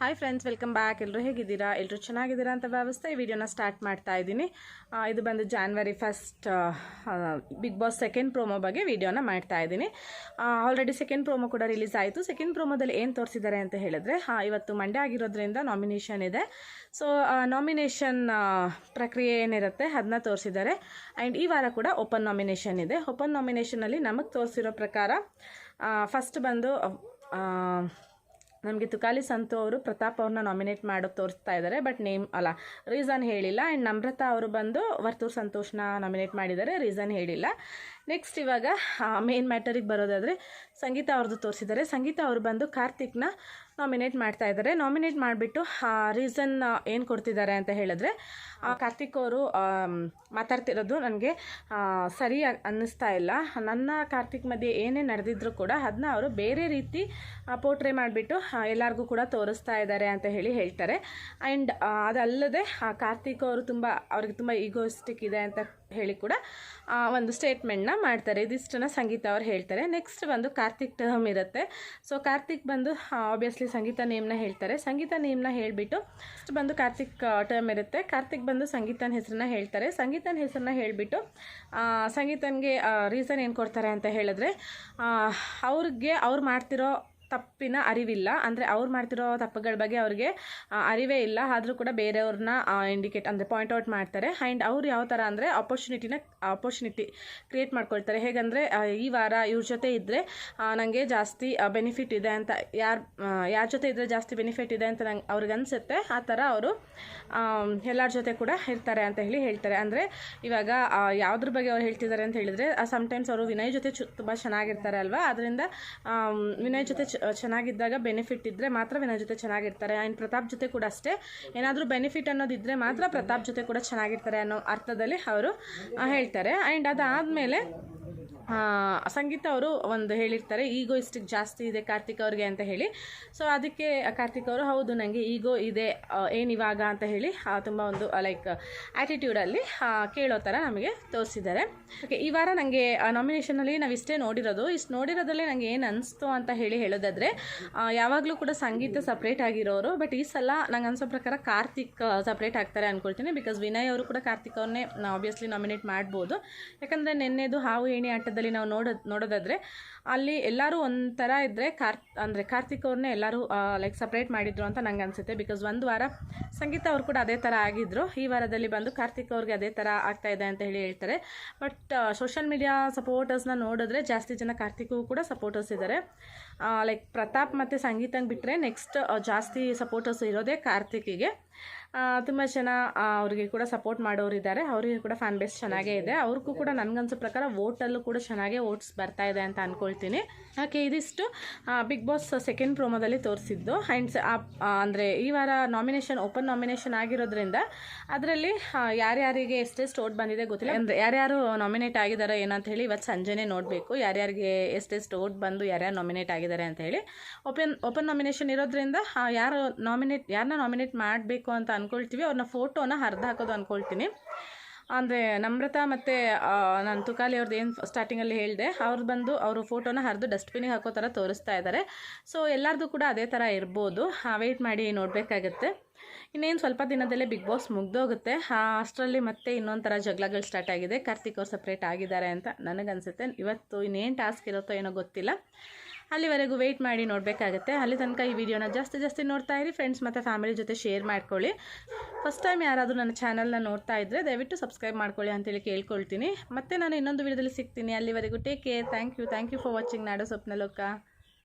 Hi friends welcome back ಎಲ್ಲರೂ ಹೇಗಿದ್ದೀರಾ? ಎಲ್ಲರೂ ಚೆನ್ನಾಗಿದ್ದೀರಾ ಅಂತ ವ್ಯವಸ್ಥೆ ಈ ವಿಡಿಯೋನ ಸ್ಟಾರ್ಟ್ ಮಾಡ್ತಾ ಇದ್ದೀನಿ. ಇದು ಬಂದು January first Big Boss second promo ಬಗ್ಗೆ ವಿಡಿಯೋನ ಮಾಡ್ತಾ ಇದ್ದೀನಿ. ಆಲ್ರೆಡಿ ಸೆಕೆಂಡ್ ಪ್ರೋಮೋ ಕೂಡ ರಿಲೀಸ್ ಆಯಿತು. ಸೆಕೆಂಡ್ ಪ್ರೋಮೋದಲ್ಲಿ ಏನು ತೋರಿಸಿದ್ದಾರೆ ಅಂತ ಹೇಳಿದ್ರೆ ಹಾಂ ಇವತ್ತು ಮಂಡ್ಯ ಆಗಿರೋದ್ರಿಂದ ನಾಮಿನೇಷನ್ ಇದೆ. ಸೊ ನಾಮಿನೇಷನ್ ಪ್ರಕ್ರಿಯೆ ಏನಿರುತ್ತೆ ಅದನ್ನ ತೋರಿಸಿದ್ದಾರೆ. ಆ್ಯಂಡ್ ಈ ವಾರ ಕೂಡ ಓಪನ್ ನಾಮಿನೇಷನ್ ಇದೆ. ಓಪನ್ ನಾಮಿನೇಷನಲ್ಲಿ ನಮಗೆ ತೋರಿಸಿರೋ ಪ್ರಕಾರ ಫಸ್ಟ್ ಬಂದು ನಮಗೆ ತುಕಾಲಿ ಸಂತು ಅವರು ಪ್ರತಾಪ್ ಅವ್ರನ್ನ ನಾಮಿನೇಟ್ ಮಾಡೋ ತೋರಿಸ್ತಾ ಇದ್ದಾರೆ ಬಟ್ ನೇಮ್ ಅಲ್ಲ. ರೀಸನ್ ಹೇಳಿಲ್ಲ ಆ್ಯಂಡ್ ನಮ್ರತಾ ಅವರು ಬಂದು ವರ್ತೂರ್ ಸಂತೋಷ್ನ ನಾಮಿನೇಟ್ ಮಾಡಿದ್ದಾರೆ ರೀಸನ್ ಹೇಳಿಲ್ಲ. ನೆಕ್ಸ್ಟ್ ಇವಾಗ ಮೇನ್ ಮ್ಯಾಟರಿಗೆ ಬರೋದಾದರೆ ಸಂಗೀತ ಅವ್ರದ್ದು ತೋರಿಸಿದ್ದಾರೆ. ಸಂಗೀತ ಅವರು ಬಂದು ಕಾರ್ತಿಕ್ನ ನಾಮಿನೇಟ್ ಮಾಡ್ತಾ ಇದ್ದಾರೆ. ನಾಮಿನೇಟ್ ಮಾಡಿಬಿಟ್ಟು ರೀಸನ್ ಏನು ಕೊಡ್ತಿದ್ದಾರೆ ಅಂತ ಹೇಳಿದ್ರೆ ಕಾರ್ತಿಕ್ ಅವರು ಮಾತಾಡ್ತಿರೋದು ನನಗೆ ಸರಿ ಅನ್ನಿಸ್ತಾ ಇಲ್ಲ. ನನ್ನ ಕಾರ್ತಿಕ್ ಮಧ್ಯೆ ಏನೇ ನಡೆದಿದ್ರು ಕೂಡ ಅದನ್ನ ಅವರು ಬೇರೆ ರೀತಿ ಪೋರ್ಟ್ರೇ ಮಾಡಿಬಿಟ್ಟು ಎಲ್ಲರಿಗೂ ಕೂಡ ತೋರಿಸ್ತಾ ಇದ್ದಾರೆ ಅಂತ ಹೇಳಿ ಹೇಳ್ತಾರೆ. ಆ್ಯಂಡ್ ಅದಲ್ಲದೆ ಕಾರ್ತಿಕ್ ಅವರು ತುಂಬ, ಅವ್ರಿಗೆ ತುಂಬ ಈಗೋಸ್ಟಿಕ್ ಇದೆ ಅಂತ ಹೇಳಿ ಕೂಡ ಒಂದು ಸ್ಟೇಟ್ಮೆಂಟ್ನ ಮಾಡ್ತಾರೆ. ಇದಿಷ್ಟನ್ನ ಸಂಗೀತ ಅವ್ರು ಹೇಳ್ತಾರೆ. ನೆಕ್ಸ್ಟ್ ಬಂದು ಕಾರ್ತಿಕ್ ಟರ್ಮ್ ಇರುತ್ತೆ. ಸೊ ಕಾರ್ತಿಕ್ ಬಂದು ಆಬ್ವಿಯಸ್ಲಿ ಸಂಗೀತ ನೇಮ್ನ ಹೇಳ್ತಾರೆ. ಸಂಗೀತ ನೇಮ್ನ ಹೇಳಿಬಿಟ್ಟು ನೆಕ್ಸ್ಟ್ ಬಂದು ಕಾರ್ತಿಕ್ ಟರ್ಮ್ ಇರುತ್ತೆ. ಕಾರ್ತಿಕ್ ಬಂದು ಸಂಗೀತನ ಹೆಸರನ್ನ ಹೇಳ್ತಾರೆ. ಸಂಗೀತನ ಹೆಸರನ್ನ ಹೇಳಿಬಿಟ್ಟು ಸಂಗೀತನಿಗೆ ರೀಸನ್ ಏನು ಕೊಡ್ತಾರೆ ಅಂತ ಹೇಳಿದ್ರೆ ಅವ್ರಿಗೆ, ಅವ್ರು ಮಾಡ್ತಿರೋ ತಪ್ಪಿನ ಅರಿವಿಲ್ಲ. ಅಂದರೆ ಅವ್ರು ಮಾಡ್ತಿರೋ ತಪ್ಪುಗಳ ಬಗ್ಗೆ ಅವ್ರಿಗೆ ಅರಿವೇ ಇಲ್ಲ. ಆದರೂ ಕೂಡ ಬೇರೆಯವ್ರನ್ನ ಇಂಡಿಕೇಟ್ ಅಂದರೆ ಪಾಯಿಂಟ್ ಔಟ್ ಮಾಡ್ತಾರೆ. ಆ್ಯಂಡ್ ಅವ್ರು ಯಾವ ಥರ ಅಂದರೆ ಆಪರ್ಚುನಿಟಿನ ಆಪರ್ಚುನಿಟಿ ಕ್ರಿಯೇಟ್ ಮಾಡ್ಕೊಳ್ತಾರೆ. ಹೇಗಂದರೆ ಈ ವಾರ ಇವ್ರ ಜೊತೆ ಇದ್ದರೆ ನನಗೆ ಜಾಸ್ತಿ ಬೆನಿಫಿಟ್ ಇದೆ ಅಂತ ಯಾರು ಯಾರ ಜೊತೆ ಇದ್ದರೆ ಜಾಸ್ತಿ ಬೆನಿಫಿಟ್ ಇದೆ ಅಂತ ನಂಗೆ ಅವ್ರಿಗೆ ಅನಿಸುತ್ತೆ. ಆ ಥರ ಅವರು ಎಲ್ಲರ ಜೊತೆ ಕೂಡ ಇರ್ತಾರೆ ಅಂತ ಹೇಳಿ ಹೇಳ್ತಾರೆ. ಅಂದರೆ ಇವಾಗ ಯಾವುದ್ರ ಬಗ್ಗೆ ಅವ್ರು ಹೇಳ್ತಿದ್ದಾರೆ ಅಂತ ಹೇಳಿದರೆ ಸಮ್ಟೈಮ್ಸ್ ಅವರು ವಿನಯ್ ಜೊತೆ ಚು, ತುಂಬ ಚೆನ್ನಾಗಿರ್ತಾರೆ ಅಲ್ವಾ? ಅದರಿಂದ ವಿನಯ್ ಜೊತೆ ಚ- ಚೆನ್ನಾಗಿದ್ದಾಗ ಬೆನಿಫಿಟ್ ಇದ್ದರೆ ಮಾತ್ರ ವಿನಯ್ ಜೊತೆ ಚೆನ್ನಾಗಿರ್ತಾರೆ. ಆ್ಯಂಡ್ ಪ್ರತಾಪ್ ಜೊತೆ ಕೂಡ ಅಷ್ಟೇ. ಏನಾದರೂ ಬೆನಿಫಿಟ್ ಅನ್ನೋದಿದ್ದರೆ ಮಾತ್ರ ಪ್ರತಾಪ್ ಜೊತೆ ಕೂಡ ಚೆನ್ನಾಗಿರ್ತಾರೆ ಅನ್ನೋ ಅರ್ಥದಲ್ಲಿ ಅವರು ಹೇಳ್ತಾರೆ. ಆ್ಯಂಡ್ ಅದಾದಮೇಲೆ ಸಂಗೀತ ಅವರು ಒಂದು ಹೇಳಿರ್ತಾರೆ, ಈಗೋ ಈಗೋಯಿಸ್ಟಿಕ್ ಜಾಸ್ತಿ ಇದೆ ಕಾರ್ತಿಕ್ ಅವ್ರಿಗೆ ಅಂತ ಹೇಳಿ. ಸೊ ಅದಕ್ಕೆ ಕಾರ್ತಿಕ್ ಅವರು, ಹೌದು ನನಗೆ ಈಗೋ ಇದೆ ಏನಿವಾಗ ಅಂತ ಹೇಳಿ ತುಂಬ ಒಂದು ಲೈಕ್ ಆ್ಯಟಿಟ್ಯೂಡಲ್ಲಿ ಕೇಳೋ ಥರ ನಮಗೆ ತೋರಿಸಿದ್ದಾರೆ. ಓಕೆ ಈ ವಾರ ನನಗೆ ನಾಮಿನೇಷನಲ್ಲಿ ನಾವು ಇಷ್ಟೇ ನೋಡಿರೋದು. ಇಷ್ಟು ನೋಡಿರೋದ್ರಲ್ಲಿ ನನಗೆ ಏನು ಅನಿಸ್ತು ಅಂತ ಹೇಳಿ ಹೇಳೋದಾದರೆ ಯಾವಾಗಲೂ ಕೂಡ ಸಂಗೀತ ಸಪ್ರೇಟ್ ಆಗಿರೋರು ಬಟ್ ಈ ಸಲ ನಂಗೆ ಅನಿಸೋ ಪ್ರಕಾರ ಕಾರ್ತಿಕ್ ಸಪ್ರೇಟ್ ಆಗ್ತಾರೆ ಅಂದ್ಕೊಳ್ತೀನಿ ಬಿಕಾಸ್ ವಿನಯ್ ಅವರು ಕೂಡ ಕಾರ್ತಿಕ್ ಅವ್ರನ್ನೇ ಆಬ್ವಿಯಸ್ಲಿ ನಾಮಿನೇಟ್ ಮಾಡ್ಬೋದು. ಯಾಕಂದರೆ ನಿನ್ನೆದು ಹಾವು ಏಣಿ ಆಟದಲ್ಲಿ ನಾವು ನೋಡ, ನೋಡೋದಾದರೆ ಅಲ್ಲಿ ಎಲ್ಲರೂ ಒಂಥರ ಇದ್ದರೆ ಕಾರ್, ಅಂದರೆ ಕಾರ್ತಿಕ್ ಅವ್ರನ್ನೇ ಎಲ್ಲರೂ ಲೈಕ್ ಸಪ್ರೇಟ್ ಮಾಡಿದ್ರು ಅಂತ ನಂಗೆ ಅನಿಸುತ್ತೆ. ಬಿಕಾಸ್ ಒಂದು ವಾರ ಸಂಗೀತ ಅವರು ಕೂಡ ಅದೇ ಥರ ಆಗಿದ್ರು. ಈ ವಾರದಲ್ಲಿ ಬಂದು ಕಾರ್ತಿಕ್ ಅವ್ರಿಗೆ ಅದೇ ಥರ ಆಗ್ತಾ ಇದೆ ಅಂತ ಹೇಳಿ ಹೇಳ್ತಾರೆ. ಬಟ್ ಸೋಷಿಯಲ್ ಮೀಡಿಯಾ ಸಪೋರ್ಟರ್ಸ್ನ ನೋಡಿದ್ರೆ ಜಾಸ್ತಿ ಜನ ಕಾರ್ತಿಕ್ಗೂ ಕೂಡ ಸಪೋರ್ಟರ್ಸ್ ಇದ್ದಾರೆ ಲೈಕ್ ಪ್ರತಾಪ್ ಮತ್ತು ಸಂಗೀತಂಗೆ ಬಿಟ್ಟರೆ ನೆಕ್ಸ್ಟ್ ಜಾಸ್ತಿ ಸಪೋರ್ಟರ್ಸ್ ಇರೋದೇ ಕಾರ್ತಿಕಿಗೆ ತುಂಬ ಜನ ಅವರಿಗೆ ಅವ್ರಿಗೆ ಕೂಡ ಸಪೋರ್ಟ್ ಮಾಡೋರಿದ್ದಾರೆ. ಅವರಿಗೆ ಕೂಡ ಫ್ಯಾನ್ ಬೇಸ್ ಚೆನ್ನಾಗೇ ಇದೆ. ಅವ್ರಿಗೂ ಕೂಡ ನನಗನ್ಸೋ ಪ್ರಕಾರ ವೋಟಲ್ಲೂ ಕೂಡ ಚೆನ್ನಾಗೇ ಓಟ್ಸ್ ಬರ್ತಾ ಇದೆ ಅಂತ ಅಂದ್ಕೊಳ್ತೀನಿ ಓಕೆ, ಇದಿಷ್ಟು ಬಿಗ್ ಬಾಸ್ ಸೆಕೆಂಡ್ ಪ್ರೋಮೋದಲ್ಲಿ ತೋರಿಸಿದ್ದು. ಆ್ಯಂಡ್ ಅಂದರೆ ಈ ವಾರ ನಾಮಿನೇಷನ್ ಓಪನ್ ನಾಮಿನೇಷನ್ ಆಗಿರೋದ್ರಿಂದ ಅದರಲ್ಲಿ ಯಾರ್ಯಾರಿಗೆ ಎಷ್ಟೆಷ್ಟು ಓಟ್ ಬಂದಿದೆ ಗೊತ್ತಿಲ್ಲ. ಅಂದರೆ ಯಾರ್ಯಾರು ನಾಮಿನೇಟ್ ಆಗಿದ್ದಾರೆ ಏನಂತ ಹೇಳಿ ಇವತ್ತು ಸಂಜೆನೇ ನೋಡಬೇಕು. ಯಾರ್ಯಾರಿಗೆ ಎಷ್ಟೆಷ್ಟು ಓಟ್ ಬಂದು ಯಾರ್ಯಾರು ನಾಮಿನೇಟ್ ಆಗಿದ್ದಾರೆ ಅಂತ ಹೇಳಿ. ಓಪನ್ ಓಪನ್ ನಾಮಿನೇಷನ್ ಇರೋದ್ರಿಂದ ಯಾರು ನಾಮಿನೇಟ್ ಯಾರನ್ನ ನಾಮಿನೇಟ್ ಮಾಡಬೇಕು ಅಂತ ಅಂದ್ಕೊಳ್ತೀವಿ ಅವ್ರನ್ನ ಫೋಟೋನ ಹರಿದು ಹಾಕೋದು ಅಂದ್ಕೊಳ್ತೀನಿ ಅಂದರೆ ನಮ್ರತಾ ಮತ್ತು ನಾನು ತುಕಾಲಿ ಅವ್ರದ್ದು ಏನು ಸ್ಟಾರ್ಟಿಂಗಲ್ಲಿ ಹೇಳಿದೆ ಅವ್ರು ಬಂದು ಅವರು ಫೋಟೋನ ಹರಿದು ಡಸ್ಟ್ಬಿನಿಗೆ ಹಾಕೋ ಥರ ತೋರಿಸ್ತಾ ಇದ್ದಾರೆ ಸೊ ಎಲ್ಲರದು ಕೂಡ ಅದೇ ಥರ ಇರ್ಬೋದು. ವೆಯ್ಟ್ ಮಾಡಿ ನೋಡಬೇಕಾಗತ್ತೆ. ಇನ್ನೇನು ಸ್ವಲ್ಪ ದಿನದಲ್ಲೇ ಬಿಗ್ ಬಾಸ್ ಮುಗ್ದೋಗುತ್ತೆ. ಅಷ್ಟರಲ್ಲಿ ಮತ್ತೆ ಇನ್ನೊಂದು ಥರ ಜಗಳಗಳು ಸ್ಟಾರ್ಟ್ ಆಗಿದೆ. ಕಾರ್ತಿಕ್ ಅವ್ರು ಸಪ್ರೇಟ್ ಆಗಿದ್ದಾರೆ ಅಂತ ನನಗನ್ಸುತ್ತೆ. ಇವತ್ತು ಇನ್ನೇನು ಟಾಸ್ಕ್ ಇರುತ್ತೋ ಏನೋ ಗೊತ್ತಿಲ್ಲ. ಅಲ್ಲಿವರೆಗೂ ವೆಯ್ಟ್ ಮಾಡಿ ನೋಡಬೇಕಾಗತ್ತೆ. ಅಲ್ಲಿ ತನಕ ಈ ವಿಡಿಯೋನ ಜಾಸ್ತಿ ಜಾಸ್ತಿ ನೋಡ್ತಾ ಇರಿ. ಫ್ರೆಂಡ್ಸ್ ಮತ್ತು ಫ್ಯಾಮಿಲಿ ಜೊತೆ ಶೇರ್ ಮಾಡ್ಕೊಳ್ಳಿ. ಫಸ್ಟ್ ಟೈಮ್ ಯಾರಾದರೂ ನನ್ನ ಚಾನಲ್ನ ನೋಡ್ತಾ ಇದ್ದರೆ ದಯವಿಟ್ಟು ಸಬ್ಸ್ಕ್ರೈಬ್ ಮಾಡ್ಕೊಳ್ಳಿ ಅಂತೇಳಿ ಕೇಳ್ಕೊಳ್ತೀನಿ. ಮತ್ತೆ ನಾನು ಇನ್ನೊಂದು ವಿಡಿಯೋದಲ್ಲಿ ಸಿಗ್ತೀನಿ. ಅಲ್ಲಿವರೆಗೂ take care thank you thank you for watching ನಾಡೋ ಸ್ವಪ್ನ ಲೋಕ